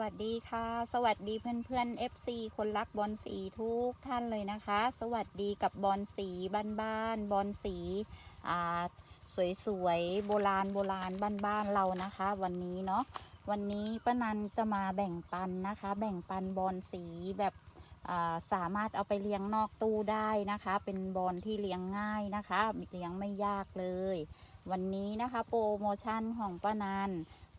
วัสดีค่ะ สวัสดีเพื่อนเพื่อนๆ FC คนรักบอลสีทุกท่านเลยนะคะ สวัสดีกับบอลสีบ้านๆบอลสีอ่าสวยๆโบราณโบราณบ้านๆเรานะคะ วันนี้เนาะวันนี้ป้านันจะมาแบ่งปันนะคะ แบ่งปันบอลสีแบบสามารถเอาไปเลี้ยงนอกตู้ได้นะคะ เป็นบอลที่เลี้ยงง่ายนะคะเลี้ยงไม่ยากเลย วันนี้นะคะโปรโมชั่นของป้านัน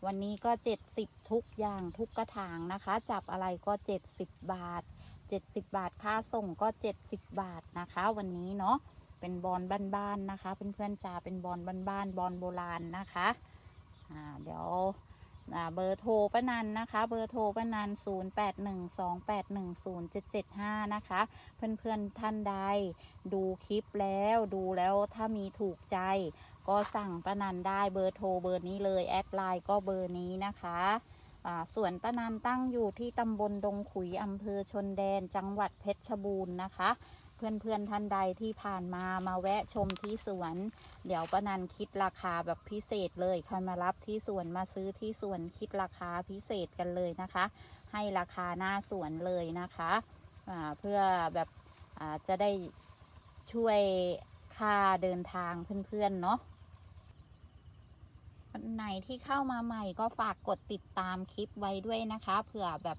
วันนี้ก็ 70 ทุกอย่างทุกกระถางนะคะ จับอะไรก็ 70 บาท 70 บาทค่าส่งก็ 70 บาทนะคะ วันนี้เนาะเป็นบอลบ้านๆนะคะเพื่อนๆจ๋าเป็นบอลบ้านๆบอลโบราณนะคะอ่าเดี๋ยวอ่าเบอร์โทรป้านันนะคะ เบอร์โทรป้านัน0812810775 นะคะ เพื่อนๆท่านใด ดูคลิปแล้วดูแล้วถ้ามีถูกใจ ก็สั่งป้านันได้เบอร์โทรเบอร์นี้เลยแอดไลน์ก็เบอร์นี้นะคะส่วนป้านันตั้งอยู่ที่ตำบลดงขุยอำเภอชนแดนจังหวัดเพชรบูรณ์นะคะ เพื่อนๆท่านใดที่ผ่านมามาแวะชมที่สวน เดี๋ยวป้านันคิดราคาแบบพิเศษเลยใครมารับที่สวนมาซื้อที่สวนคิดราคาพิเศษกันเลยนะคะ ให้ราคาหน้าสวนเลยนะคะเพื่อแบบจะได้ช่วยค่าเดินทางเพื่อนๆเนาะ วันไหนที่เข้ามาใหม่ก็ฝากกดติดตามคลิปไว้ด้วยนะคะเผื่อแบบ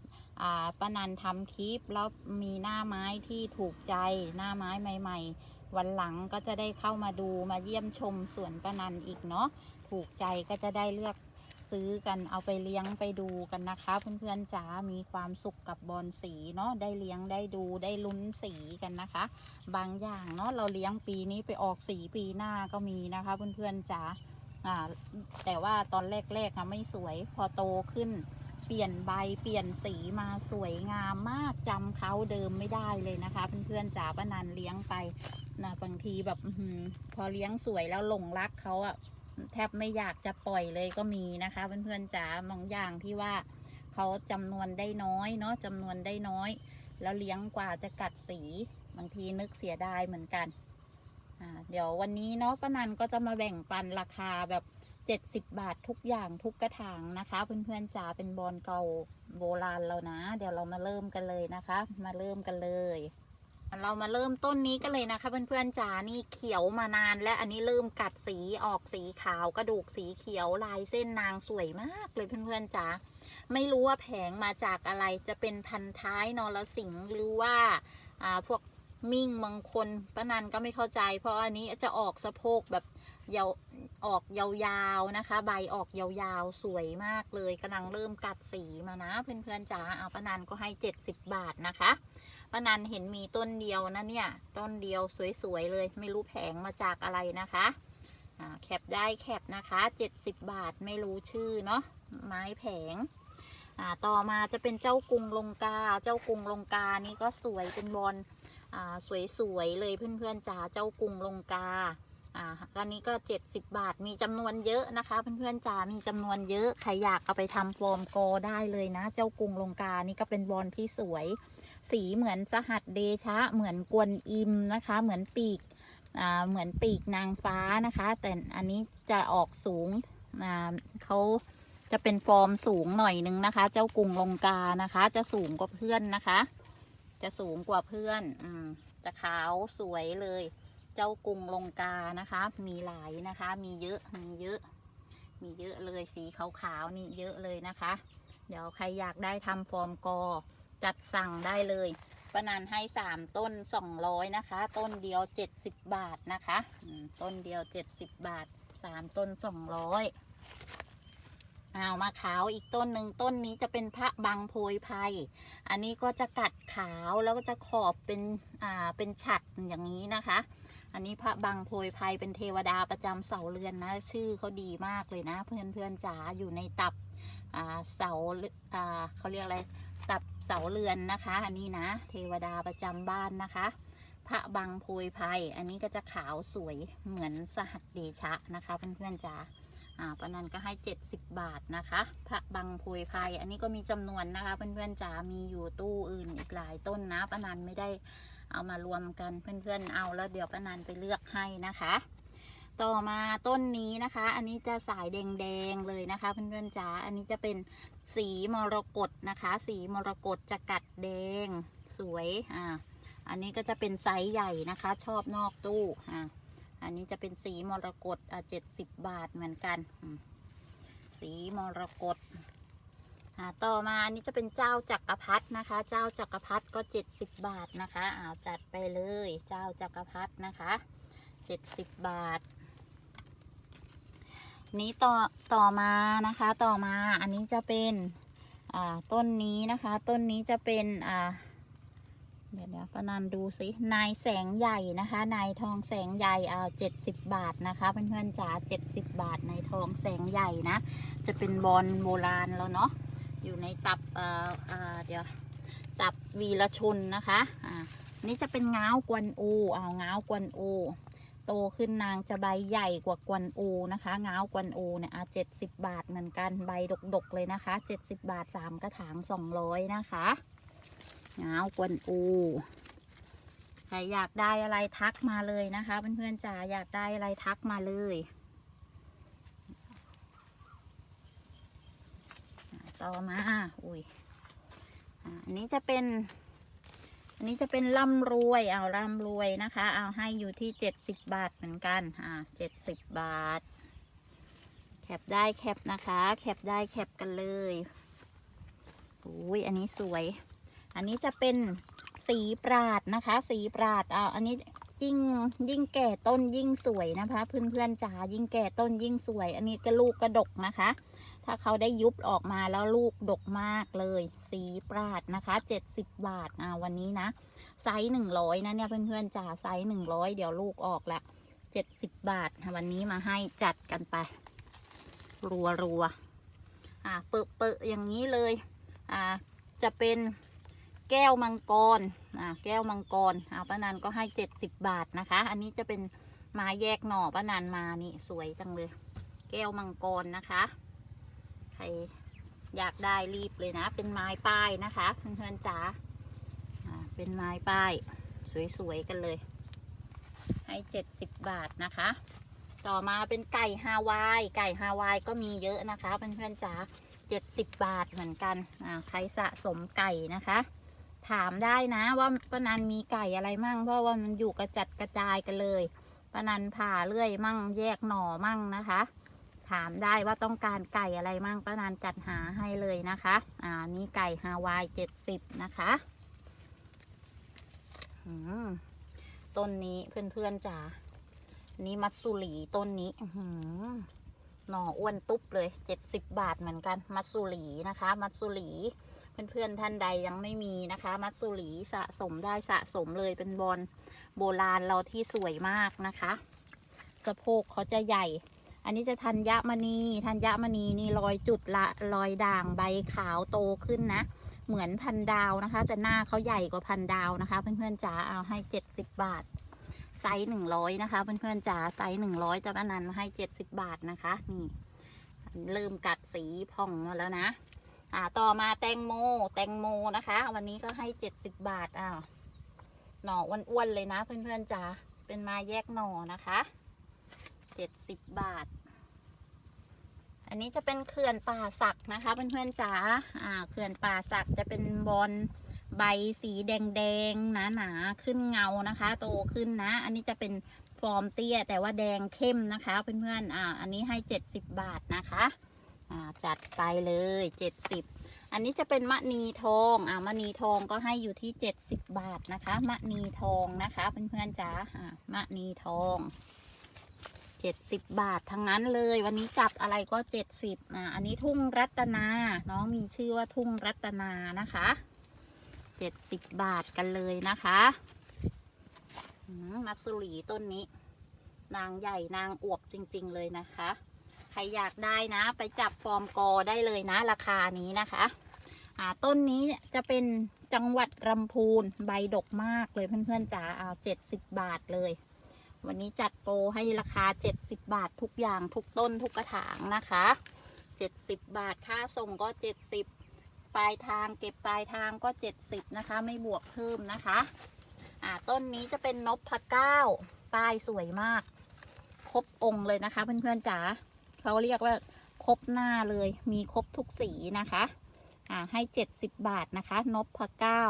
ป้านันทำคลิปแล้วมีหน้าไม้ที่ถูกใจหน้าไม้ใหม่ ๆ วันหลังก็จะได้เข้ามาดูมาเยี่ยมชมสวนป้านันอีกเนาะถูกใจก็จะได้เลือกซื้อกันเอาไปเลี้ยงไปดูกันนะคะ เพื่อนๆจ๋ามีความสุขกับบอลสีเนาะได้เลี้ยงได้ดูได้ลุ้นสีกันนะคะ บางอย่างเนาะเราเลี้ยงปีนี้ไปออกสีปีหน้าก็มีนะคะ เพื่อนๆจ๋า อ่าแต่ว่าตอนแรกๆอะไม่สวยพอโตขึ้น เปลี่ยนใบเปลี่ยนสีมาสวยงามมากจำเขาเดิมไม่ได้เลยนะคะเพื่อนๆจ๋าป้านันเลี้ยงไปนะบางทีแบบอพอเลี้ยงสวยแล้วหลงรักเขาอะแทบไม่อยากจะปล่อยเลยก็มีนะคะเพื่อนๆจ๋าบางอย่างที่ว่าเขาจำนวนได้น้อยเนาะจำนวนได้น้อย แล้วเลี้ยงกว่าจะกัดสีบางทีนึกเสียดายเหมือนกัน เดี๋ยววันนี้เนาะป้านันก็จะมาแบ่งปันราคาแบบ 70 บาททุกอย่างทุกกระถางนะคะ เพื่อนๆจ๋าเป็นบอลเก่าโบราณแล้วนะ เดี๋ยวเรามาเริ่มกันเลยนะคะ มาเริ่มกันเลย เรามาเริ่มต้นนี้กันเลยนะคะ เพื่อนๆจ๋านี่เขียวมานาน และอันนี้เริ่มกัดสีออกสีขาวกระดูกสีเขียวลายเส้นนางสวยมากเลยเพื่อนๆจ๋าไม่รู้ว่าแผงมาจากอะไรจะเป็นพันท้ายนรสิงห์หรือว่าพวก มิ่งบางคนป้านันก็ไม่เข้าใจ เพราะอันนี้จะออกสะโพกแบบยาวออกยาวๆนะคะ ใบออกยาวๆสวยมากเลยกำลังเริ่มกัดสีมานะ เพื่อนๆจ๋าเอาป้านันก็ให้ 70 บาทนะคะป้านันเห็นมีต้นเดียวนะเนี่ย ต้นเดียวสวยๆเลย ไม่รู้แผงมาจากอะไรนะคะแคปได้แคปนะคะ 70 บาทไม่รู้ชื่อเนาะไม้แผงต่อมาจะเป็นเจ้ากรุงลงกา เจ้ากรุงลงกานี่ก็สวยเป็นบอล สวยๆเลยเพื่อนๆจ๋าเจ้ากุงลงกาอ่าอันนี้ก็ 70 บาทมีจำนวนเยอะนะคะ เพื่อนๆจ๋ามีจำนวนเยอะใครอยากเอาไปทำฟอร์มโกได้เลยนะ เจ้ากุงลงกานี่ก็เป็นบอลที่สวย สีเหมือนสหัสเดชะ เหมือนกวนอิมนะคะ เหมือนปีกอ่าเหมือนปีกนางฟ้านะคะ แต่อันนี้จะออกสูงอ่าเขาจะเป็นฟอร์มสูงหน่อยนึงนะคะ เจ้ากุงลงกานะคะ จะสูงกว่าเพื่อนนะคะ จะสูงกว่าเพื่อนอืมจะขาวสวยเลย เจ้ากุงลงกานะคะ มีหลายนะคะ มีเยอะ มีเยอะ มีเยอะเลยสีขาวๆนี่เยอะเลยนะคะ เดี๋ยวใครอยากได้ทำฟอร์มกอ จัดสั่งได้เลยประนันให้สามต้นสองร้อยนะคะ ต้นเดียวเจ็ดสิบบาทนะคะ ต้นเดียวเจ็ดสิบบาทสามต้นสองร้อย อามาขาวอีกต้นหนึ่งต้นนี้จะเป็นพระบางโพยไพรอันนี้ก็จะกัดขาวแล้วก็จะขอบเป็นอ่าเป็นฉัดอย่างนี้นะคะ อันนี้พระบางโพยไพรเป็นเทวดาประจำเสาเรือนนะ ชื่อเขาดีมากเลยนะ เพื่อนเพื่อนๆจ๋าอยู่ในตับอ่าเสาอ่าเขาเรียกอะไรตับเสาเรือนนะคะ อันนี้นะ เทวดาประจำบ้านนะคะ พระบางโพยไพรอันนี้ก็จะขาวสวยเหมือนสหัสเดชะนะคะ เพื่อนๆจ๋า อ่าปนันก็ให้ 70 บาทนะคะ พระบังโพยไพอันนี้ก็มีจำนวนนะคะ เพื่อนๆจ๋ามีอยู่ตู้อื่นอีกหลายต้นนะปานันไม่ได้เอามารวมกันเพื่อนๆเอาแล้วเดี๋ยวปานันไปเลือกให้นะคะ ต่อมาต้นนี้นะคะ อันนี้จะสายแดงๆเลยนะคะ เพื่อนๆจ๋าอันนี้จะเป็นสีมรกตนะคะ สีมรกตจะกัดแดงสวยอ่าอันนี้ก็จะเป็นไซส์ใหญ่นะคะ ชอบนอกตู้อ่า อันนี้จะเป็นสีมรกตอะเจ็ดสิบบาทเหมือนกัน สีมรกตอ่าต่อมาอันนี้จะเป็นเจ้าจักรพรรดินะคะ เจ้าจักรพรรดิก็เจ็ดสิบบาทนะคะอ้าวจัดไปเลยเจ้าจักรพรรดินะคะเจ็ดสิบบาท นี้ต่อต่อมานะคะต่อมาอันนี้จะเป็นอ่าต้นนี้นะคะ ต้นนี้จะเป็นอ่า เดี๋ยวเดี๋ยวประนันดูสิ นายแสงใหญ่นะคะ นายทองแสงใหญ่เอาเจ็ดสิบบาทนะคะเพื่อนๆจ๋าเจ็ดสิบบาทนายทองแสงใหญ่นะ จะเป็นบอลโบราณแล้วเนาะ อยู่ในตับอ่าอ่าเดี๋ยว ตับวีรชนนะคะ อ่า นี่จะเป็นง้าวกวนอู เอาง้าวกวนอู โตขึ้นนางจะใบใหญ่กว่ากวนอูนะคะง้าวกวนอูเนี่ยเอาเจ็ดสิบบาทเหมือนกัน ใบดกๆเลยนะคะเจ็ดสิบบาทสามกระถางสองร้อยนะคะ ง้าวกวนอูใครอยากได้อะไรทักมาเลยนะคะเพื่อนๆจ๋าอยากได้อะไรทักมาเลยต่อมาอุ้ยอันนี้จะเป็น อันนี้จะเป็นร่ำรวยเอาร่ำรวยนะคะ เอาให้อยู่ที่เจ็ดสิบบาทเหมือนกันอ่าเจ็ดสิบบาท แคปได้แคปนะคะ แคปได้แคปกันเลยอุ้ยอันนี้สวย อันนี้จะเป็นสีปราดนะคะ สีปราดเอาอันนี้ยิ่งยิ่งแก่ต้นยิ่งสวยนะคะเพื่อนเพื่อนๆจ๋ายิ่งแก่ต้นยิ่งสวย อันนี้ก็ลูกกระดกนะคะ ถ้าเขาได้ยุบออกมาแล้วลูกดกมากเลย สีปราดนะคะเจ็ดสิบบาทอ่าวันนี้นะไซส์หนึ่งร้อยนะเนี่ยเพื่อนๆจ๋าไซส์หนึ่งร้อยเดี๋ยวลูกออกละเจ็ดสิบบาทวันนี้มาให้จัดกันไป รัวรัวอ่าเปอะเปอะอย่างนี้เลย อ่าจะเป็น แก้วมังกรอ่าแก้วมังกรเอาป้านันก็ให้เจ็ดสิบบาทนะคะ อันนี้จะเป็นไม้แยกหน่อป้านันมานี่สวยจังเลย แก้วมังกรนะคะ ใครอยากได้รีบเลยนะ เป็นไม้ป้ายนะคะเพื่อนๆจ๋าเป็นไม้ป้าย สวยๆกันเลย ให้เจ็ดสิบบาทนะคะ ต่อมาเป็นไก่ฮาวาย ไก่ฮาวายก็มีเยอะนะคะเพื่อนๆจ๋าเจ็ดสิบบาทเหมือนกันใครสะสมไก่นะคะ ถามได้นะ ว่าป้านันมีไก่อะไรมั่ง เพราะว่ามันอยู่กระจัดกระจายกันเลยป้านันผ่าเลื่อยมั่งแยกหน่อมั่งนะคะ ถามได้ว่าต้องการไก่อะไรมั่งป้านานจัดหาให้เลยนะคะ อ่านี่ไก่ฮาวายเจ็ดสิบนะคะอืมต้นนี้เพื่อนๆจ๋านี่มัตสุรีต้นนี้หือหน่ออ้วนตุ๊บเลยเจ็ดสิบบาทเหมือนกัน มัตสุรีนะคะ มัตสุรี เพื่อนๆท่านใดยังไม่มีนะคะ มัตสุรีสะสมได้สะสมเลยเป็นบอลโบราณเราที่สวยมากนะคะ สะโพกเขาจะใหญ่ อันนี้จะธัญมณีธัญมณีนี่รอยจุดละรอยด่างใบขาวโตขึ้นนะ เหมือนพันดาวนะคะ แต่หน้าเขาใหญ่กว่าพันดาวนะคะ เพื่อนๆจ๋าเอาให้เจ็ดสิบบาทไซส์หนึ่งร้อยนะคะ เพื่อนๆจ๋าไซส์หนึ่งร้อยจะนันมาให้เจ็ดสิบบาทนะคะ นี่ เริ่มกัดสีผ่องมาแล้วนะ อ่าต่อมาแตงโม แตงโมนะคะ วันนี้ก็ให้เจ็ดสิบบาทอ้าวหน่ออ้วนๆเลยนะเพื่อนๆจ๋าเป็นมาแยกหน่อนะคะเจ็ดสิบบาท อันนี้จะเป็นเขื่อนป่าสักนะคะเพื่อนๆจ๋าอ่าเขื่อนป่าสักจะเป็นบอลใบสีแดงๆหนาๆขึ้นเงานะคะ โตขึ้นนะ อันนี้จะเป็นฟอร์มเตี้ยแต่ว่าแดงเข้มนะคะเพื่อนๆอ่าอันนี้ให้เจ็ดสิบบาทนะคะ จัดไปเลยเจ็ดสิบอันนี้จะเป็นมะนีทองอ่ามะนีทองก็ให้อยู่ที่เจ็ดสิบบาทนะคะมะนีทองนะคะเพื่อนๆจ๋าอ่ามะนีทองเจ็ดสิบบาททั้งนั้นเลย วันนี้จับอะไรก็เจ็ดสิบอ่าอันนี้ทุ่งรัตนาน้องมีชื่อว่าทุ่งรัตนานะคะเจ็ดสิบบาทกันเลยนะคะมัสุรีต้นนี้ นางใหญ่นางอวบจริง ๆ เลยนะคะ รอยากได้นะ ไปจับฟอร์มกอได้เลยนะ ราคานี้นะคะอ่าต้นนี้จะเป็นจังหวัดลำพูนใบดกมากเลยเพื่อนๆจ๋าเอาเจ็ดสิบบาทเลย วันนี้จัดโปรให้ราคา70บาททุกอย่างทุกต้นทุกกระถางนะคะ70บาทค่าส่งก็70ปลายทางเก็บปลายทางก็70นะคะ ไม่บวกเพิ่มนะคะอ่าต้นนี้จะเป็นนพพะเก้าป้ายสวยมาก ครบองค์เลยนะคะเพื่อนๆจ๋า เขาเรียกว่าครบหน้าเลย มีครบทุกสีนะคะ อ่า ให้เจ็ดสิบบาทนะคะนพพะเก้า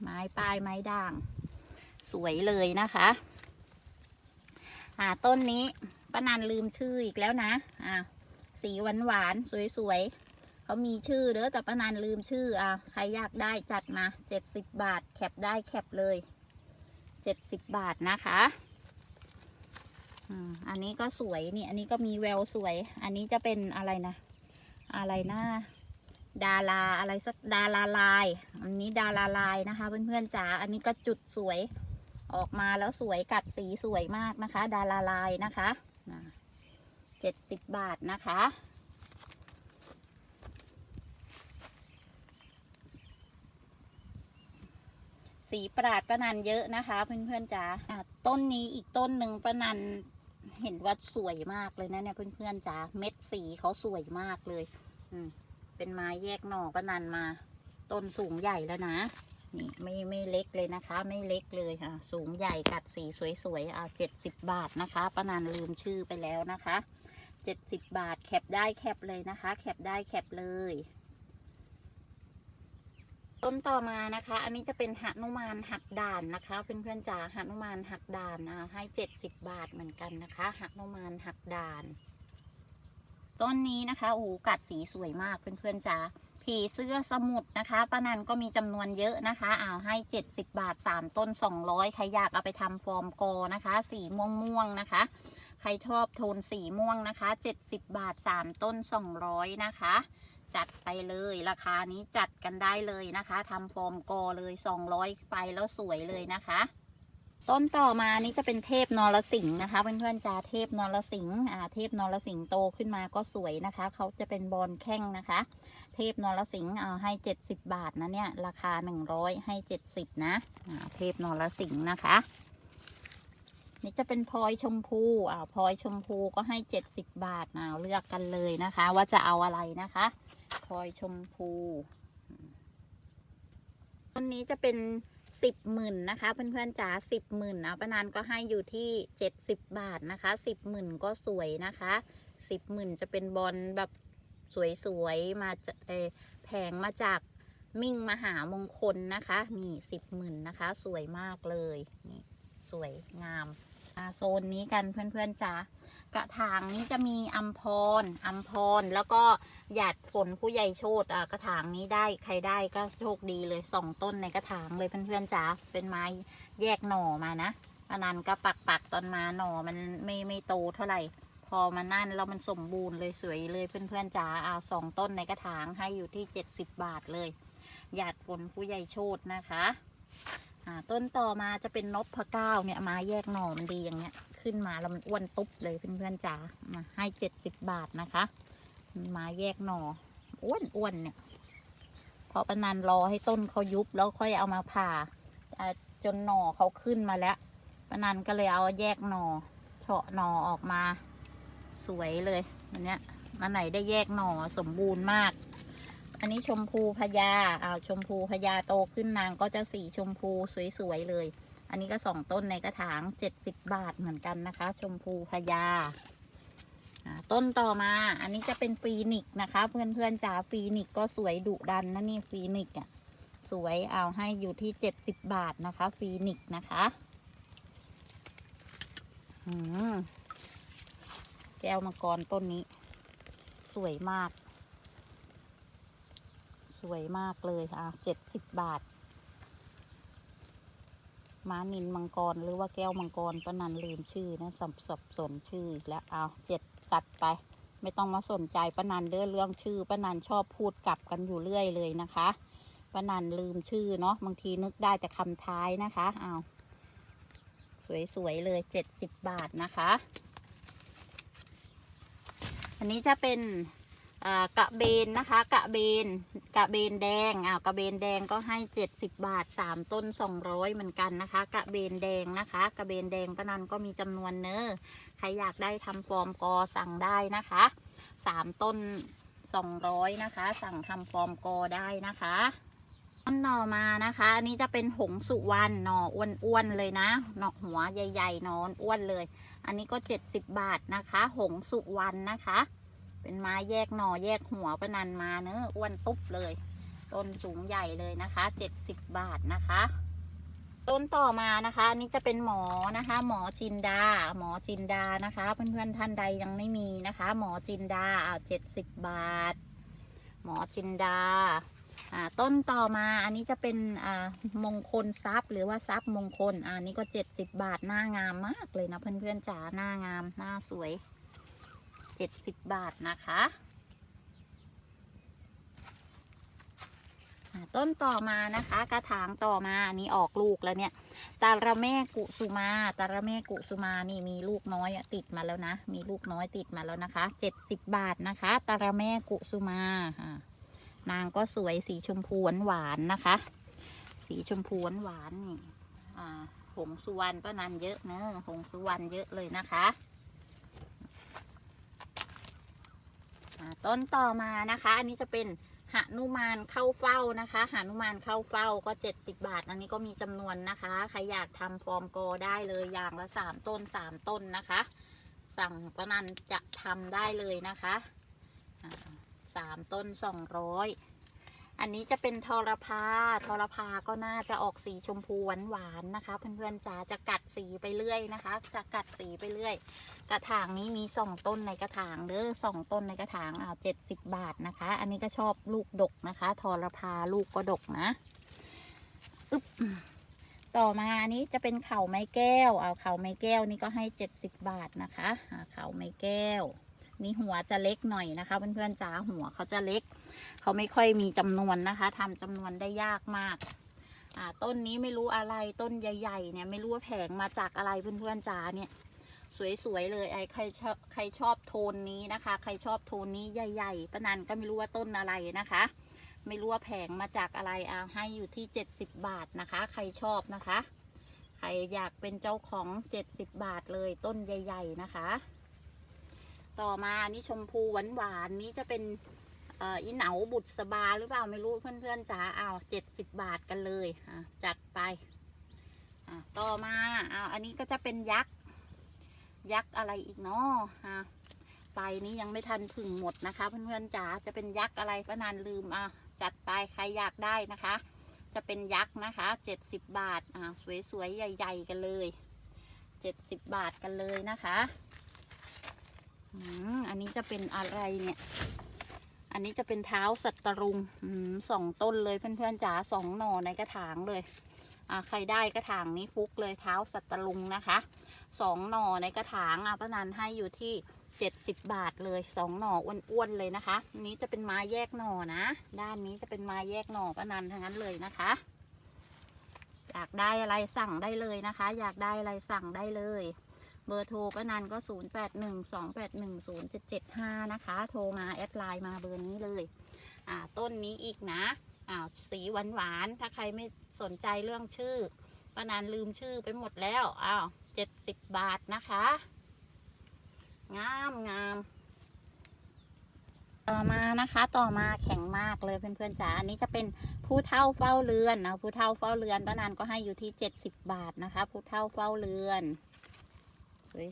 ไม้ปลายไม้ด่าง สวยเลยนะคะ อ่า ต้นนี้ป้านันลืมชื่ออีกแล้วนะ อ่า สีหวานหวานๆสวยๆเขามีชื่อเด้อ แต่ป้านันลืมชื่อ อ่า ใครอยากได้จัดมาเจ็ดสิบบาท แคปได้แคปเลยเจ็ดสิบบาทนะคะ อันนี้ก็สวยนี่ อันนี้ก็มีแววสวย อันนี้จะเป็นอะไรนะ อะไรนะดาราอะไรสักดาราลาย อันนี้ดาราลายนะคะ เพื่อนๆจ๋า อันนี้ก็จุดสวยออกมาแล้วสวยกัดสีสวยมากนะคะ ดาราลายนะคะเจ็ดสิบบาทนะคะ สีประหลาดประนันเยอะนะคะ เพื่อนๆจ๋าต้นนี้อีกต้นหนึ่งประนัน เห็นว่าสวยมากเลยนะเนี่ยเพื่อนๆจ๋าเม็ดสีเขาสวยมากเลย อืมเป็นไม้แยกหน่อประนันมา ต้นสูงใหญ่แล้วนะ นี่ไม่ไม่เล็กเลยนะคะ ไม่เล็กเลยค่ะ สูงใหญ่กัดสีสวยๆอ่าเจ็ดสิบบาทนะคะป้านันลืมชื่อไปแล้วนะคะเจ็ดสิบบาทแคปได้แคปเลยนะคะ แคปได้แคปเลย ต้นต่อมานะคะ อันนี้จะเป็นหนุมานหักด่านนะคะเพื่อนๆจ๋าหนุมานหักด่านอ่าให้เจ็ดสิบบาทเหมือนกันนะคะหนุมานหักด่าน ต้นนี้นะคะโอ้กัดสีสวยมากเพื่อนๆจ๋าผีเสื้อสมุทรนะคะป้านันก็มีจำนวนเยอะนะคะเอาให้70บาท3ต้น200ใครอยากเอาไปทำฟอร์มกอนะคะ สีม่วงม่วงนะคะ ใครชอบโทนสีม่วงนะคะ70บาท3ต้น200นะคะ จัดไปเลยราคานี้จัดกันได้เลยนะคะทำฟอร์มกอเลย200ไปแล้วสวยเลยนะคะ ต้นต่อมานี้จะเป็นเทพนรสิงห์นะคะเพื่อนๆจ้าเทพนรสิงห์อ่าเทพนรสิงห์โตขึ้นมาก็สวยนะคะเขาจะเป็นบอลแข้งนะคะ เทพนรสิงห์เอาให้เจ็ดสิบบาทนะเนี่ยราคาหนึ่งร้อยให้เจ็ดสิบนะอ่าเทพนรสิงห์นะคะ นี่จะเป็นพลอยชมพูอ่าพลอยชมพูก็ให้เจ็ดสิบบาทนะเลือกกันเลยนะคะ ว่าจะเอาอะไรนะคะพลอยชมพูต้นนี้จะเป็นสิบหมื่นนะคะ เพื่อนๆจ๋าสิบหมื่นนะป้านานก็ให้อยู่ที่เจ็ดสิบบาทนะคะสิบหมื่นก็สวยนะคะสิบหมื่นจะเป็นบอลแบบสวยๆมาจะเออแผงมาจากมิ่งมหามงคลนะคะ นี่สิบหมื่นนะคะ สวยมากเลย นี่ สวยงาม โซนนี้กันเพื่อนๆจ้ากระถางนี้จะมีอัมพรอัมพรแล้วก็หยาดฝนผู้ใหญ่โชดอ่ากระถางนี้ได้ใครได้ก็โชคดีเลยสองต้นในกระถางเลยเพื่อนๆจ้าเป็นไม้แยกหน่อมานะอันนั้นก็ปักๆตอนมาหน่อมันไม่ไม่โตเท่าไหร่ พอมานั่นแล้วมันสมบูรณ์เลยสวยเลยเพื่อนๆจ๋าเอาสองต้นในกระถางให้อยู่ที่เจ็ดสิบบาทเลยหยาดฝนผู้ใหญ่โชดนะคะ อ่าต้นต่อมาจะเป็นนพพะเก้าเนี่ยมาแยกหน่อมันดีอย่างเงี้ย ขึ้นมาแล้วมันอ้วนตุ๊บเลยเพื่อนๆจ๋ามาให้เจ็ดสิบบาทนะคะมาแยกหน่ออ้วนอ้วนเนี่ยพอประนันรอให้ต้นเขายุบแล้วค่อยเอามาผ่าจนหน่อเขาขึ้นมาแล้วประนันก็เลยเอาแยกหน่อเฉาะหน่อออกมา สวยเลยอันเนี้ยอันไหนได้แยกหน่อสมบูรณ์มาก อันนี้ชมพูพญาอ้าวชมพูพญาโตขึ้นนางก็จะสีชมพูสวยๆเลย อันนี้ก็สองต้นในกระถางเจ็ดสิบบาทเหมือนกันนะคะ ชมพูพญาต้นต่อมาอันนี้จะเป็นฟีนิกซ์นะคะ เพื่อนๆจ๋าฟีนิกซ์ก็สวยดุดันนะนี่ฟีนิกซ์อะสวยเอาให้อยู่ที่เจ็ดสิบบาทนะคะฟีนิกซ์นะคะแก้วมังกรต้นนี้ สวยมาก สวยมากเลยอะเจ็ดสิบบาท ม้านินมังกรหรือว่าแก้วมังกรป้านันลืมชื่อนะสับสับสนชื่ออีกแล้วเอาเจ็ดจัดไป ไม่ต้องมาสนใจป้านันเด้องเรื่องชื่อป้านันชอบพูดกลับกันอยู่เรื่อยเลยนะคะป้านันลืมชื่อเนาะบางทีนึกได้แต่คำท้ายนะคะเอาสวยๆเลยเจ็ดสิบบาทนะคะ อันนี้จะเป็น กระเบนนะคะกระเบนกระเบนแดงอ่ากระเบนแดงก็ให้เจ็ดสิบบาทสามต้นสองร้อยเหมือนกันนะคะกระเบนแดงนะคะกระเบนแดงป้านันก็มีจำนวนเนอใครอยากได้ทำฟอร์มกอสั่งได้นะคะสามต้นสองร้อยนะคะ สั่งทำฟอร์มกอได้นะคะต้นหน่อมานะคะ อันนี้จะเป็นหงสุวรรณหน่ออ้วนๆเลยนะหน่อหัวใหญ่ๆหนอนอ้วนเลย อันนี้ก็ 70 บาทนะคะ หงสุวรรณนะคะ เป็นไม้แยกหน่อแยกหัวประนันมาเนอะอ้วนตุ๊บเลย ต้นสูงใหญ่เลยนะคะ70บบาทนะคะ ต้นต่อมานะคะอันนี้จะเป็นหมอนะคะ หมอจินดา หมอจินดานะคะ เพื่อนๆท่านใดยังไม่มีนะคะ หมอจินดาเอ่า70บบาท หมอจินดาต้นต่อมาอันนี้จะเป็นมงคลทรัพย์หรือว่าทรัพย์มงคลอะอันนี้ก็ 70 บาทหน้างามมากเลยนะเพื่อนๆจ๋าหน้างามหน้าสวย 70 บาทนะคะต้นต่อมานะคะ กระถางต่อมาอันนี้ออกลูกแล้วเนี่ย ตาระแม่กุสุมา ตาระแม่กุสุมานี่มีลูกน้อยติดมาแล้วนะ มีลูกน้อยติดมาแล้วนะคะ70บาทนะคะ ตาระแม่กุสุมาอ่านางก็สวยสีชมพูหวานนะคะ สีชมพูหวานนี่อ่าหงสุวรรณก็นันเยอะเนอะหงสุวรรณเยอะเลยนะคะอ่า ต้นต่อมานะคะ อันนี้จะเป็นหนุมานเข้าเฝ้านะคะหนุมานเข้าเฝ้าก็ 70 บาท อันนี้ก็มีจำนวนนะคะใครอยากทำฟอร์มโกได้เลยอย่างละ 3 ต้น 3 ต้นนะคะ สั่งประนันจะทำได้เลยนะคะอ่าสามต้นส อันนี้จะเป็นทรพาทรพาก็น่าจะออกสีชมพูหวานๆนะคะ เพื่อนๆจ๋าจะกัดสีไปเรื่อยนะคะ จะกัดสีไปเรื่อย กระถางนี้มีสองต้นในกระถางเด้อสองต้นในกระถางอ่าเจ็ดสิบบาทนะคะ อันนี้ก็ชอบลูกดกนะคะทรพาลูกก็ดกนะอึ๊บต่อมาอันนี้จะเป็นเข่าไม้แก้ว เอาเข่าไม้แก้วนี่ก็ให้เจ็ดสิบบาทนะคะอ่าเข่าไม้แก้ว นี่หัวจะเล็กหน่อยนะคะ เพื่อนๆจ๋าหัวเขาจะเล็ก เขาไม่ค่อยมีจำนวนนะคะทำจำนวนได้ยากมาก อ่า ต้นนี้ไม่รู้อะไรต้นใหญ่ๆเนี่ยไม่รู้ว่าแผงมาจากอะไรเพื่อนๆจ๋าเนี่ยสวยๆเลยไอ้ใครชอบใครชอบโทนนี้นะคะ ใครชอบโทนนี้ใหญ่ๆป้านันก็ไม่รู้ว่าต้นอะไรนะคะ ไม่รู้ว่าแผงมาจากอะไรเอาให้อยู่ที่ 70 บาทนะคะ ใครชอบนะคะ ใครอยากเป็นเจ้าของ 70 บาทเลยต้นใหญ่ ๆนะคะ ต่อมาอันนี้ชมพูหวานๆนี้จะเป็น อีเหนาบุตรสบาหรือเปล่าไม่รู้เพื่อนๆจ๋าเอาเจ็ดสิบบาทกันเลยจัดไปต่อมาเอาอันนี้ก็จะเป็นยักษ์ ยักษ์อะไรอีกเนาะอะไปนี้ยังไม่ทันผึ่งหมดนะคะ เพื่อนๆจ๋าจะเป็นยักษ์อะไรก็นานลืมอะจัดไปใครอยากได้นะคะ จะเป็นยักษ์นะคะเจ็ดสิบบาทอะสวยๆใหญ่ ๆ กันเลยเจ็ดสิบบาทกันเลยนะคะอืมอันนี้จะเป็นอะไรเนี่ย อันนี้จะเป็นเท้าสัตรุงสองต้นเลยเพื่อนๆจ๋าสองหน่อในกระถางเลยอ่าใครได้กระถางนี้ฟุกเลยเท้าสัตรุงนะคะสองหน่อในกระถางอะป้านันให้อยู่ที่เจ็ดสิบบาทเลยสองหน่ออ้วนๆเลยนะคะนนี้จะเป็นไม้แยกหน่อนะ ด้านนี้จะเป็นไม้แยกหน่อป้านันทั้งนั้นเลยนะคะอยากได้อะไรสั่งได้เลยนะคะ อยากได้อะไรสั่งได้เลย เบอร์โทรป้านันก็ 0 8 1 2 8 1 0 7 7 5 นะคะ โทรมาแอดไลน์มาเบอร์นี้เลย อ่า ต้นนี้อีกนะ อ่า สีหวานหวาน ถ้าใครไม่สนใจเรื่องชื่อป้านันลืมชื่อไปหมดแล้ว อ้าวเจ็ดสิบบาทนะคะ งามงาม ต่อมานะคะ ต่อมาแข็งมากเลยเพื่อนๆจ๋า อันนี้จะเป็นผู้เท่าเฝ้าเรือนนะ ผู้เท่าเฝ้าเรือนป้านันก็ให้อยู่ที่70บาทนะคะ ผู้เท่าเฝ้าเรือน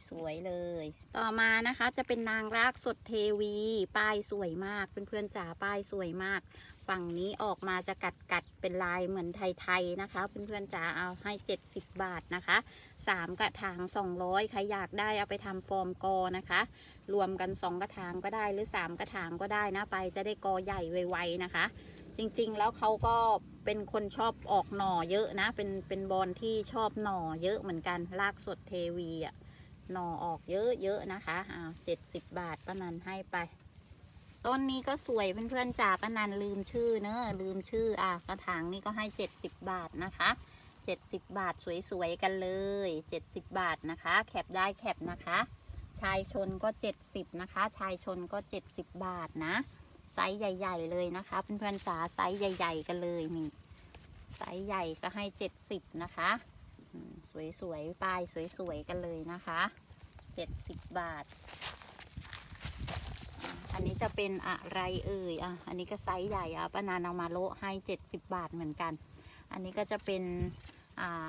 สวยๆเลย ต่อมานะคะจะเป็นนางรากสดเทวี ป้ายสวยมากเพื่อนๆจ๋าป้ายสวยมาก ฝั่งนี้ออกมาจะกัดกัดเป็นลายเหมือนไทยๆนะคะ เพื่อนๆจ๋าเอาให้ 70 บาทนะคะสามกระถาง 200 ใครอยากได้เอาไปทำฟอร์มกอนะคะ รวมกัน 2 กระถางก็ได้หรือ 3 กระถางก็ได้นะไปจะได้กอใหญ่ไวๆนะคะ จริงๆแล้วเขาก็เป็นคนชอบออกหน่อเยอะนะ เป็นเป็นบอลที่ชอบหน่อเยอะเหมือนกันรากสดเทวีอะ หน่อออกเยอะๆนะคะอ่าเจ็ดสิบบาทป้านันให้ไป ต้นนี้ก็สวยเพื่อนๆจ่าป้านันลืมชื่อเนอะลืมชื่ออะกระถางนี้ก็ให้เจ็ดสิบบาทนะคะเจ็ดสิบบาทสวยๆกันเลยเจ็ดสิบบาทนะคะ แคปได้แคปนะคะ ชายชนก็เจ็ดสิบนะคะ ชายชนก็เจ็ดสิบบาทนะไซส์ใหญ่ ๆ เลยนะคะเพื่อนๆจ๋าไซส์ใหญ่ ๆ กันเลยนี่ไซส์ใหญ่ก็ให้เจ็ดสิบนะคะ สวยๆป้ายสวยๆกันเลยนะคะเจ็ดสิบบาท อันนี้จะเป็นอะไรเอ่ยอะอันนี้ก็ไซส์ใหญ่อะป้านานเอามาโละให้เจ็ดสิบบาทเหมือนกัน อันนี้ก็จะเป็นอ่า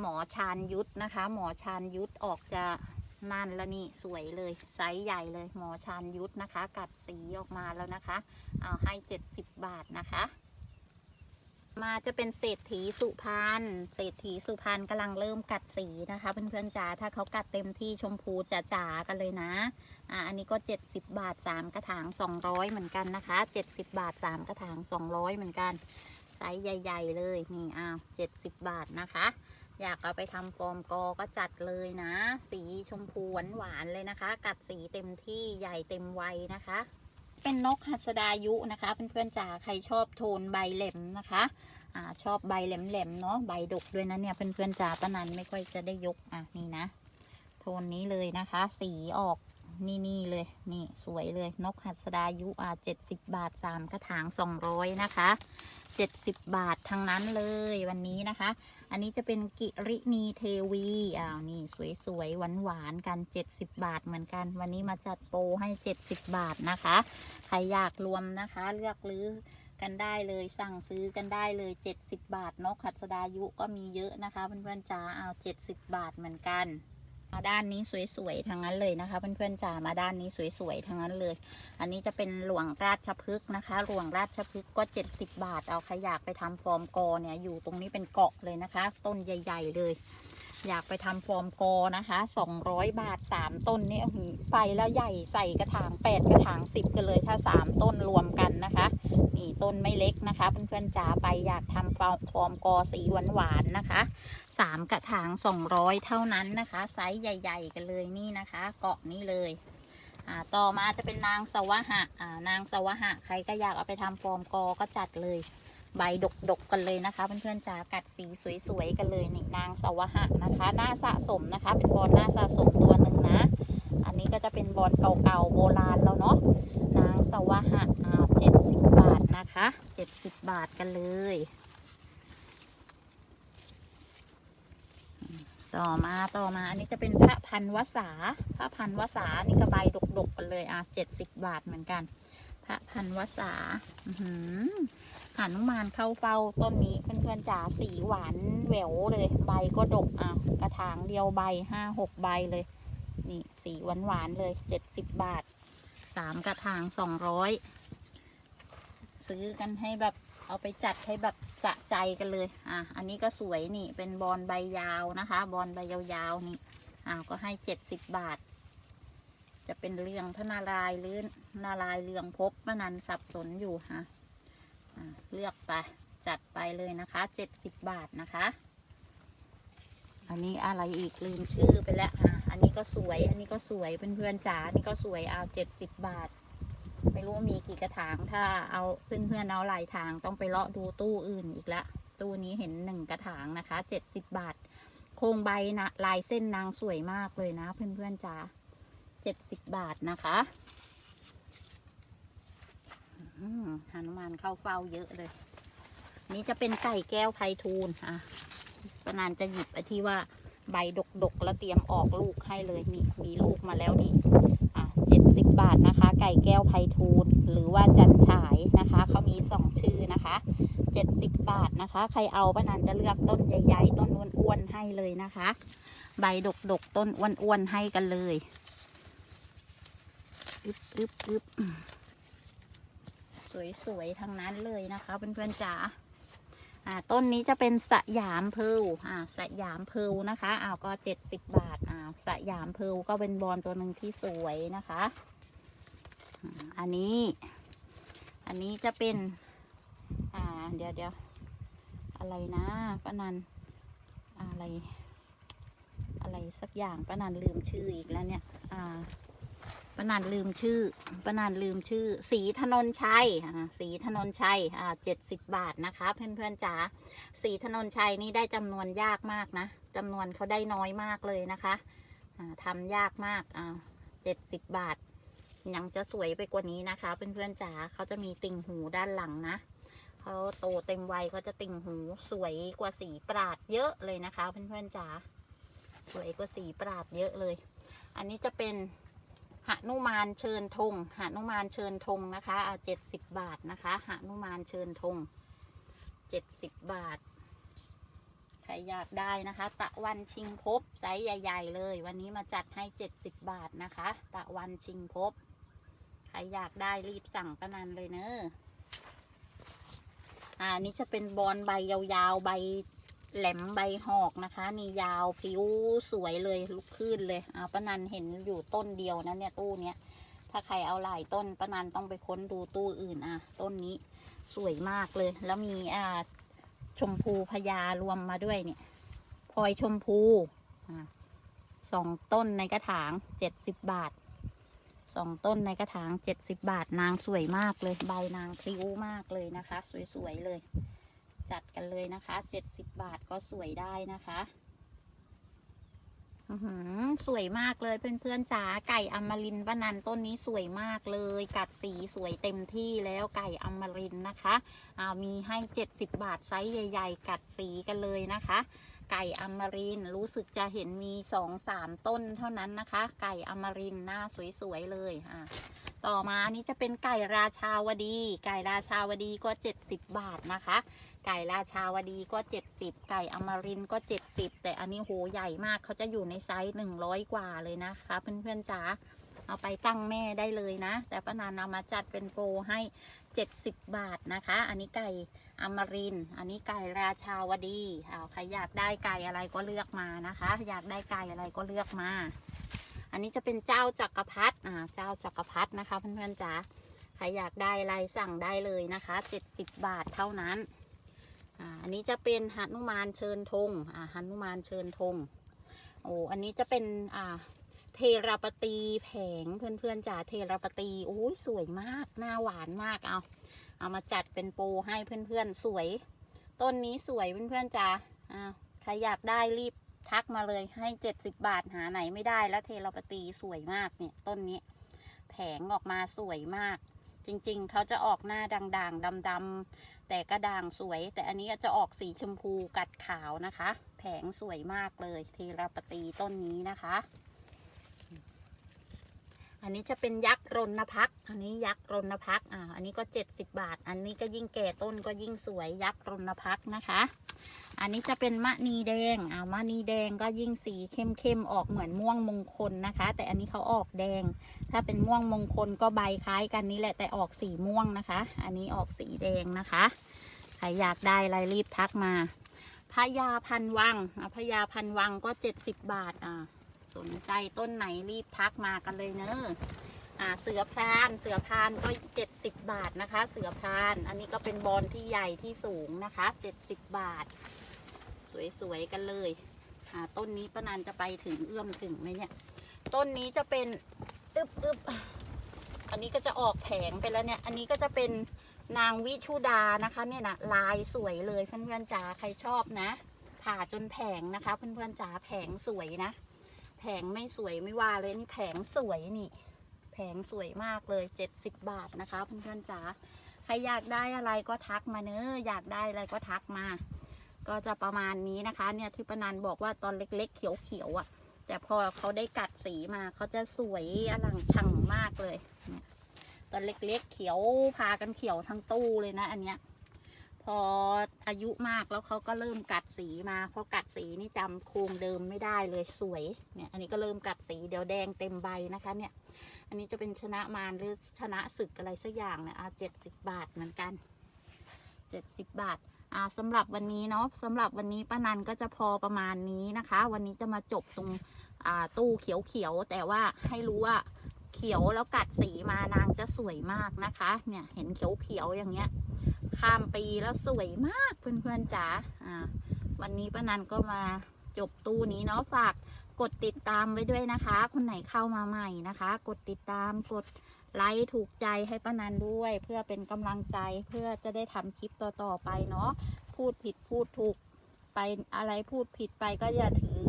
หมอชานยุทธนะคะ หมอชานยุทธออกจะนั่นล้วนี่สวยเลยไซส์ใหญ่เลยหมอชานยุทธนะคะ กัดสีออกมาแล้วนะคะ เอาให้เจ็ดสิบบาทนะคะ มาจะเป็นเศรษฐีสุพรรณเศรษฐีสุพรรณกำลังเริ่มกัดสีนะคะเพื่อนๆจ๋าถ้าเขากัดเต็มที่ชมพูจ๋าๆกันเลยนะอ่าอันนี้ก็ 70 บาท 3 กระถาง 200 เหมือนกันนะคะ 70 บาท 3 กระถาง 200 เหมือนกันไซส์ใหญ่ ๆ เลยนี่อ้าว70 บาทนะคะ อยากเอาไปทำฟอร์มกอก็จัดเลยนะ สีชมพูหวานๆเลยนะคะ กัดสีเต็มที่ใหญ่เต็มวัยนะคะ เป็นนกหัสดายุนะคะเพื่อนๆจ๋าใครชอบโทนใบเหล็มนะคะอ่าชอบใบแหลมๆเนาะใบดกด้วยนะเนี่ยเพื่อนๆจ๋าปะนันไม่ค่อยจะได้ยกอะนี่นะ โทนนี้เลยนะคะ สีออกนี่นี่เลยนี่สวยเลยนกหัสดายุอ่าเจ็ดสิบบาทสามกระถางสองร้อยนะคะ เจ็ดสิบบาททั้งนั้นเลยวันนี้นะคะ อันนี้จะเป็นกิรินีเทวีอ้าวนี่สวยๆหวานๆกันเจ็ดสิบบาทเหมือนกัน วันนี้มาจัดโปรให้เจ็ดสิบบาทนะคะ ใครอยากรวมนะคะ เลือกหรือกันได้เลยสั่งซื้อกันได้เลย 70 บาทนกขัดสดายุก็มีเยอะนะคะเพื่อนๆจ๋าเอา 70 บาทเหมือนกัน มาด้านนี้สวยๆทั้งนั้นเลยนะคะ เพื่อนๆจ๋ามาด้านนี้สวยๆทั้งนั้นเลย อันนี้จะเป็นหลวงราชพฤกษ์นะคะ หลวงราชพฤกษ์ก็ 70 บาท เอาใครอยากไปทำฟอร์มกอเนี่ยอยู่ตรงนี้เป็นเกาะเลยนะคะ ต้นใหญ่ ๆ เลย อยากไปทำฟอร์มกอนะคะ 200 บาท 3 ต้นนี่ไปแล้วใหญ่ใส่กระถาง 8 กระถาง 10 กันเลยถ้า 3 ต้นรวมกันนะคะนี่ต้นไม่เล็กนะคะ เพื่อนๆจ๋าไปอยากทำฟอมฟอร์มกอสีหวานๆนะคะ 3กระถาง200เท่านั้นนะคะ ไซส์ใหญ่ ๆ กันเลยนี่นะคะ เกาะนี้เลยต่อมาจะเป็นนางสวะหะนางสวะหะ ใครก็อยากเอาไปทำฟอร์มกอก็จัดเลย ใบดกๆกันเลยนะคะเพื่อนๆจ๋ากัดสีสวยๆกันเลยนี่นางสวะหะนะคะหน้าสะสมนะคะ เป็นบอลหน้าสะสมตัวหนึ่งนะ อันนี้ก็จะเป็นบอลเก่าๆโบราณแล้วเนาะนางสวะหะเจ็ดสิบบาทนะคะเจ็ดสิบบาทกันเลย ต่อมาต่อมาอันนี้จะเป็นพระพันวสาพระพันวสานี่ก็ใบดกๆกันเลยอะเจ็ดสิบบาทเหมือนกัน พระพันวสาอื้อหือหานุมานเข้าเฝ้าต้นนี้เพื่อนๆจ๋าสีหวานแหววเลยใบก็ดกอะกระถางเดียวใบห้าหกใบเลย นี่สีหวานหวานเลยเจ็ดสิบบาทสามกระถางสองร้อยซื้อกันให้แบบ เอาไปจัดให้แบบสะใจกันเลย อะ อันนี้ก็สวยนี่ เป็นบอลใบยาวนะคะ บอลใบยาวๆนี่ อ้าวก็ให้เจ็ดสิบบาท จะเป็นเรืองพระนารายหรือนารายเรืองพบมนันสับสนอยู่ฮะอะเลือกไป จัดไปเลยนะคะเจ็ดสิบบาทนะคะ อันนี้อะไรอีกลืมชื่อไปแล้วอะอันนี้ก็สวย อันนี้ก็สวยเพื่อนๆจ๋านนี้ก็สวยเอาเจ็ดสิบบาท ไม่รู้มีกี่กระถาง ถ้าเอาเพื่อนๆเอาหลายทางต้องไปเลาะดูตู้อื่นอีกละ ตู้นี้เห็นหนึ่งกระถางนะคะเจ็ดสิบบาท โครงใบนะลายเส้นนางสวยมากเลยนะ เพื่อนๆจ๋าเจ็ดสิบบาทนะคะอืมหนุมานเข้าเฝ้าเยอะเลย นี่จะเป็นไก่แก้วไพฑูรย์อะประนานจะหยิบไอ้ที่ว่าใบดกๆแล้วเตรียมออกลูกให้เลยนี่มีลูกมาแล้วนี่ บาทนะคะ ไก่แก้วไพฑูรย์หรือว่าจันฉายนะคะเขามีสองชื่อนะคะเจ็ดสิบบาทนะคะ ใครเอาป้านันจะเลือกต้นใหญ่ๆ ต้นอ้วนๆให้เลยนะคะ ใบดกๆ ต้นอ้วนๆให้กันเลยอึบอึบอึบสวยๆทั้งนั้นเลยนะคะเพื่อนๆจ๋าอ่าต้นนี้จะเป็นสยามเพลอ่าสยามเพลนะคะอ้าวก็เจ็ดสิบบาทอ่าสยามเพลก็เป็นบอลตัวหนึ่งที่สวยนะคะ อันนี้ อันนี้จะเป็น อ่า เดี๋ยวเดี๋ยวอะไรนะป้านันอะไร อะไรสักอย่างป้านันลืมชื่ออีกแล้วเนี่ย อ่าป้านันลืมชื่อป้านันลืมชื่อ สีถนนชัยอ่าสีถนนชัยอ่าเจ็ดสิบบาทนะคะ เพื่อนๆจ๋าสีถนนชัยนี่ได้จำนวนยากมากนะจำนวนเขาได้น้อยมากเลยนะคะ อ่าทำยากมากอ่าเจ็ดสิบบาท ยังจะสวยไปกว่านี้นะคะ เพื่อนๆจ๋าเขาจะมีติ่งหูด้านหลังนะเขาโตเต็มวัยเขาจะติ่งหูสวยกว่าสีปราดเยอะเลยนะคะ เพื่อนๆจ๋าสวยกว่าสีปราดเยอะเลย อันนี้จะเป็นหนุมานเชิญธงหนุมานเชิญธงนะคะเอาเจ็ดสิบบาทนะคะหนุมานเชิญธงเจ็ดสิบบาท ใครอยากได้นะคะ ตะวันชิงภพไซส์ใหญ่ ๆ เลย วันนี้มาจัดให้เจ็ดสิบบาทนะคะ ตะวันชิงภพ ใครอยากได้รีบสั่งประนันเลยเนอะอ่าอันนี้จะเป็นบอลใบยาวๆ ใบแหลมใบหอกนะคะนี่ยาวพลิ้วสวยเลยลุกขึ้นเลยอ่าป้านันเห็นอยู่ต้นเดียวนะเนี่ยตู้เนี้ยถ้าใครเอาหลายต้นป้านันต้องไปค้นดูตู้อื่นอะต้นนี้สวยมากเลย แล้วมีอ่าชมพูพญารวมมาด้วยเนี่ยพลอยชมพูอ่าสองต้นในกระถางเจ็ดสิบบาท องต้นในกระถางเจ็ดสิบบาทนางสวยมากเลย ใบนางพลิ้วมากเลยนะคะ สวยๆเลย จัดกันเลยนะคะเจ็ดสิบบาทก็สวยได้นะคะสวยมากเลยเพื่อนๆจ๋าไก่อมรินทร์ป้านันต้นนี้สวยมากเลย กัดสีสวยเต็มที่แล้วไก่อมรินนะคะอามีให้เจ็ดสิบบาทไซส์ใหญ่ ๆ กัดสีกันเลยนะคะ ไก่อมรินรู้สึกจะเห็นมีสองสามต้นเท่านั้นนะคะ ไก่อมรินหน้าสวยๆเลยอ่าต่อมาอันนี้จะเป็นไก่ราชาวดี ไก่ราชาวดีก็ 70 บาทนะคะ ไก่ราชาวดีก็ 70 ไก่อมรินก็ 70 แต่อันนี้โหใหญ่มากเขาจะอยู่ในไซส์100 กว่าเลยนะคะเพื่อนๆจ๋าเอาไปตั้งแม่ได้เลยนะ แต่ป้านานเอามาจัดเป็นโปรให้ 70 บาทนะคะ อันนี้ไก่ อมริน อันนี้ไก่ราชาวดีเอาใครอยากได้ไก่อะไรก็เลือกมานะคะ อยากได้ไก่อะไรก็เลือกมา อันนี้จะเป็นเจ้าจักรพรรดิอ่าเจ้าจักรพรรดินะคะเพื่อนๆจ๋าใครอยากได้อะไรสั่งได้เลยนะคะ70บาทเท่านั้นอ่าอันนี้จะเป็นหนุมานเชิญธงอ่าหนุมานเชิญธงโอ้อันนี้จะเป็นอ่าเทราปตีแผงเพื่อนๆจ๋าเทราปตีโอ้ยสวยมากหน้าหวานมากเอา เอามาจัดเป็นโปรให้เพื่อนๆสวย ต้นนี้สวยเพื่อนๆจ๋าอ่าใครอยากได้รีบทักมาเลยให้เจ็ดสิบบาทหาไหนไม่ได้แล้วเทเลปตีสวยมากเนี่ยต้นนี้ แผงออกมาสวยมาก จริงๆ เขาจะออกหน้าด่างๆดำๆแต่กระด่างสวย แต่อันนี้จะออกสีชมพูกัดขาวนะคะ แผงสวยมากเลยเทเลปตีต้นนี้นะคะ อันนี้จะเป็นยักษ์รณพัก อันนี้ยักษ์รณพักอ่า อันนี้ก็ 70 บาท อันนี้ก็ยิ่งแก่ต้นก็ยิ่งสวยยักษ์รณพักนะคะ อันนี้จะเป็นมะนีแดงอ่ามะนีแดงก็ยิ่งสีเข้มๆออกเหมือนม่วงมงคลนะคะ แต่อันนี้เขาออกแดง ถ้าเป็นม่วงมงคลก็ใบคล้ายกันนี่แหละแต่ออกสีม่วงนะคะ อันนี้ออกสีแดงนะคะใครอยากได้อะไรรีบทักมาพญาพันวังอะพญาพันวังก็ 70 บาทอ่า สนใจต้นไหนรีบทักมากันเลยเนอะอ่าเสือพรานเสือพรานก็ 70 บาทนะคะ เสือพราน อันนี้ก็เป็นบอลที่ใหญ่ที่สูงนะคะ 70 บาท สวยๆกันเลยอ่าต้นนี้ป้านันจะไปถึงเอื้อมถึงไหมเนี่ย ต้นนี้จะเป็นอึบอึบอันนี้ก็จะออกแผงไปแล้วเนี่ย อันนี้ก็จะเป็นนางวิชุดานะคะเนี่ยนะลายสวยเลยเพื่อนๆจ๋าใครชอบนะ ผ่าจนแผงนะคะ เพื่อนๆจ๋าแผงสวยนะ แผงไม่สวยไม่ว่าเลยนี่แผงสวยนี่ แผงสวยมากเลย70บาทนะคะเพื่อนๆจ๋าใครอยากได้อะไรก็ทักมาเนอะอยากได้อะไรก็ทักมา ก็จะประมาณนี้นะคะ เนี่ยที่ปนันบอกว่าตอนเล็กๆ เขียวๆอะ่ะ แต่พอเขาได้กัดสีมาเขาจะสวยอลังชังมากเลยเนี่ยตอนเล็กๆเขียวพากันเขียวทั้งตู้เลยนะ อันเนี้ย ออายุมากแล้วเขาก็เริ่มกัดสีมาพอกัดสีนี่จำโครงเดิมไม่ได้เลยสวยเนี่ยอันนี้ก็เริ่มกัดสีเดี๋ยวแดงเต็มใบนะคะเนี่ย อันนี้จะเป็นชนะมารหรือชนะศึกอะไรสักอย่างเนี่ยอะเจ็ดสิบบาทเหมือนกันเจ็ดสิบบาทอ่าสำหรับวันนี้เนาะสำหรับวันนี้ป้านันก็จะพอประมาณนี้นะคะ วันนี้จะมาจบตรงอ่าตู้เขียวๆแต่ว่าให้รู้ว่าเขียวแล้วกัดสีมานางจะสวยมากนะคะ เนี่ยเห็นเขียวๆอย่างเงี้ย ข้ามปีแล้วสวยมากเพื่อนๆจ๋าอ่า วันนี้ป้านันก็มาจบตู้นี้เนาะฝากกดติดตามไว้ด้วยนะคะ คนไหนเข้ามาใหม่นะคะ กดติดตามกดไลค์ถูกใจให้ป้านันด้วย เพื่อเป็นกำลังใจเพื่อจะได้ทำคลิปต่อๆไปเนาะพูดผิดพูดถูกไปอะไรพูดผิดไปก็อย่าถือ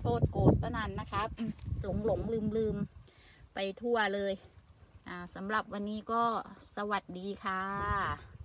โทษโกรธป้านันนะคะหลงหลงลืมลืมไปทั่วเลยสำหรับวันนี้ก็สวัสดีค่ะ